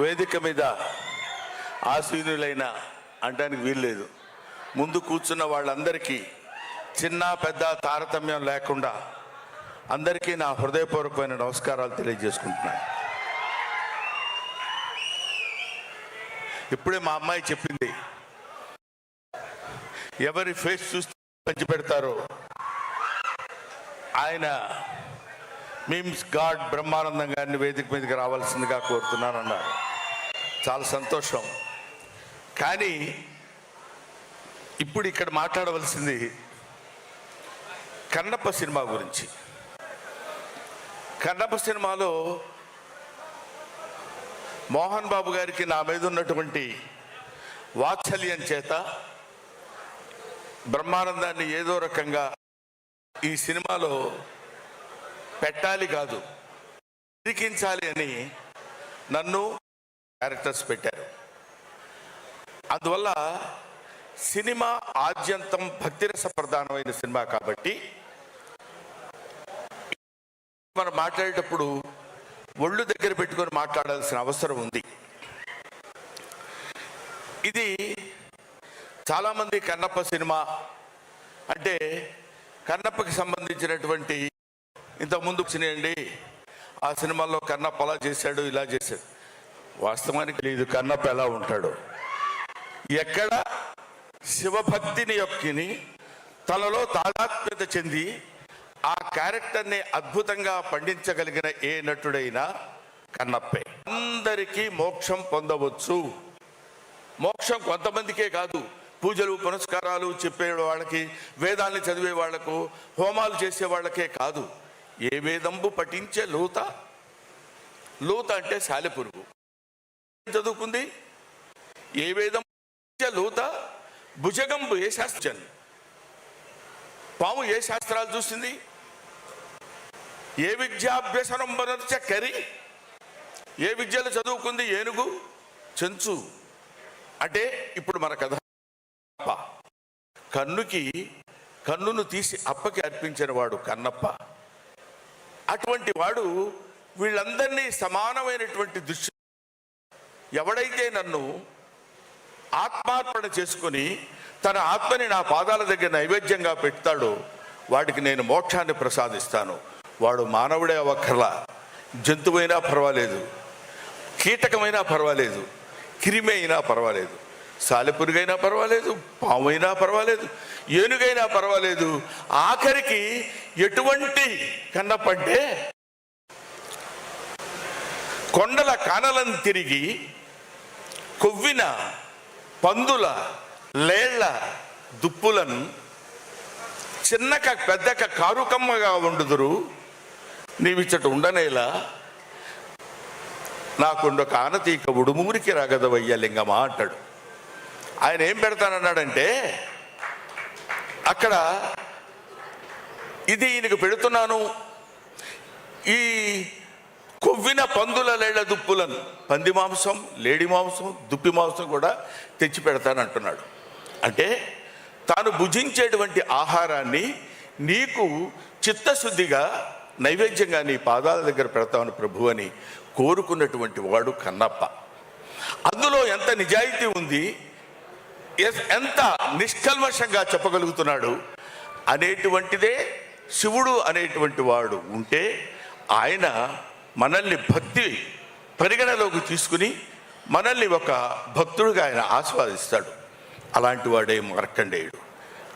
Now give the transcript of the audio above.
వేదిక మీద ఆసీనులైన అంటానికి వీల్లేదు ముందు కూర్చున్న వాళ్ళందరికీ చిన్న పెద్ద తారతమ్యం లేకుండా అందరికీ నా హృదయపూర్వకమైన నమస్కారాలు తెలియజేసుకుంటున్నాను. ఇప్పుడే మా అమ్మాయి చెప్పింది ఎవరి ఫేస్ చూస్తే పంచి పెడతారో ఆయన మీమ్స్ గాడ్ బ్రహ్మానందం గారిని వేదిక మీదకి రావాల్సిందిగా కోరుతున్నానన్నారు. చాలా సంతోషం. కానీ ఇప్పుడు ఇక్కడ మాట్లాడవలసింది కన్నప్ప సినిమా గురించి. కన్నప్ప సినిమాలో మోహన్ బాబు గారికి నా మీద ఉన్నటువంటి వాత్సల్యం చేత బ్రహ్మానందాన్ని ఏదో రకంగా ఈ సినిమాలో పెట్టాలి కాదు. ఇరికించాలి అని నన్ను క్యారెక్టర్స్ పెట్టారు. అందువల్ల సినిమా ఆద్యంతం భక్తిరస ప్రధానమైన సినిమా కాబట్టి మనం మాట్లాడేటప్పుడు ఒళ్ళు దగ్గర పెట్టుకొని మాట్లాడాల్సిన అవసరం ఉంది. ఇది చాలామంది కన్నప్ప సినిమా అంటే కన్నప్పకి సంబంధించినటువంటి ఇంతకుముందు వచ్చినాయండి. ఆ సినిమాలో కన్నప్ప అలా చేశాడు ఇలా చేశాడు. వాస్తవానికి లేదు కన్నప్ప ఎలా ఉంటాడు. ఎక్కడ శివభక్తిని యొక్కిని తనలో తాదాత్మ్యత చెంది ఆ క్యారెక్టర్ని అద్భుతంగా పండించగలిగిన ఏ నటుడైనా కన్నప్పే. అందరికీ మోక్షం పొందవచ్చు. మోక్షం కొంతమందికే కాదు. పూజలు పునస్కారాలు చెప్పే వాళ్ళకి వేదాల్ని చదివే వాళ్ళకు హోమాలు చేసే వాళ్ళకే కాదు. ఏ వేదంబు పఠించే లూత? లూత అంటే సాలెపురుగు చదువుకుంది? ఏ వేదం? లూత? భుజగంబు ఏ శాస్త్రం? పాము ఏ శాస్త్రాలు చూసింది? ఏ విద్యాభ్యసనం బనర్చ కరి? ఏ విద్యలు చదువుకుంది ఏనుగు? చెంచు. అంటే ఇప్పుడు మన కథ. అప్ప. కన్నుకి కన్నును తీసి అప్పకి అర్పించిన వాడు కన్నప్ప. అటువంటి వాడు వీళ్ళందరినీ సమానమైనటువంటి దృష్టి ఎవడైతే నన్ను ఆత్మార్పణ చేసుకొని తన ఆత్మని నా పాదాల దగ్గర నైవేద్యంగా పెడతాడో వాడికి నేను మోక్షాన్ని ప్రసాదిస్తాను. వాడు మానవుడే అవ్వక్కర్లా. జంతువైనా పర్వాలేదు. కీటకమైనా పర్వాలేదు. క్రిమి అయినా పర్వాలేదు. సాలెపురుగైనా పర్వాలేదు. పామైనా పర్వాలేదు. ఏనుగైనా పర్వాలేదు. ఆఖరికి ఎటువంటి కన్నపంటే కొండల కానలను తిరిగి కొవ్విన పందుల లేళ్ళ దుప్పులను చిన్నక పెద్దక కారుకమ్మగా ఉండుదురు నీవిచ్చట ఉండనేలా? నాకుండొక ఆనతీక ఉడుమూరికి రాగదవయ్య లింగమా అంటాడు. ఆయన ఏం పెడతానన్నాడంటే అక్కడ ఇది ఈయనకు పెడుతున్నాను. ఈ కొవ్విన పందుల లేళ్ళ దుప్పులను. పంది మాంసం లేడి మాంసం దుప్పి మాంసం కూడా తెచ్చి పెడతానంటున్నాడు. అంటే తాను భుజించేటువంటి ఆహారాన్ని నీకు చిత్తశుద్ధిగా నైవేద్యంగా నీ పాదాల దగ్గర పెడతాను ప్రభు అని కోరుకున్నటువంటి వాడు కన్నప్ప. అందులో ఎంత నిజాయితీ ఉంది ఎంత నిష్కల్మషంగా చెప్పగలుగుతున్నాడు అనేటువంటిదే శివుడు అనేటువంటి వాడు ఉంటే ఆయన మనల్ని భక్తి పరిగణలోకి తీసుకుని మనల్ని ఒక భక్తుడిగా ఆయన ఆస్వాదిస్తాడు. అలాంటి వాడే మార్కండేయుడు.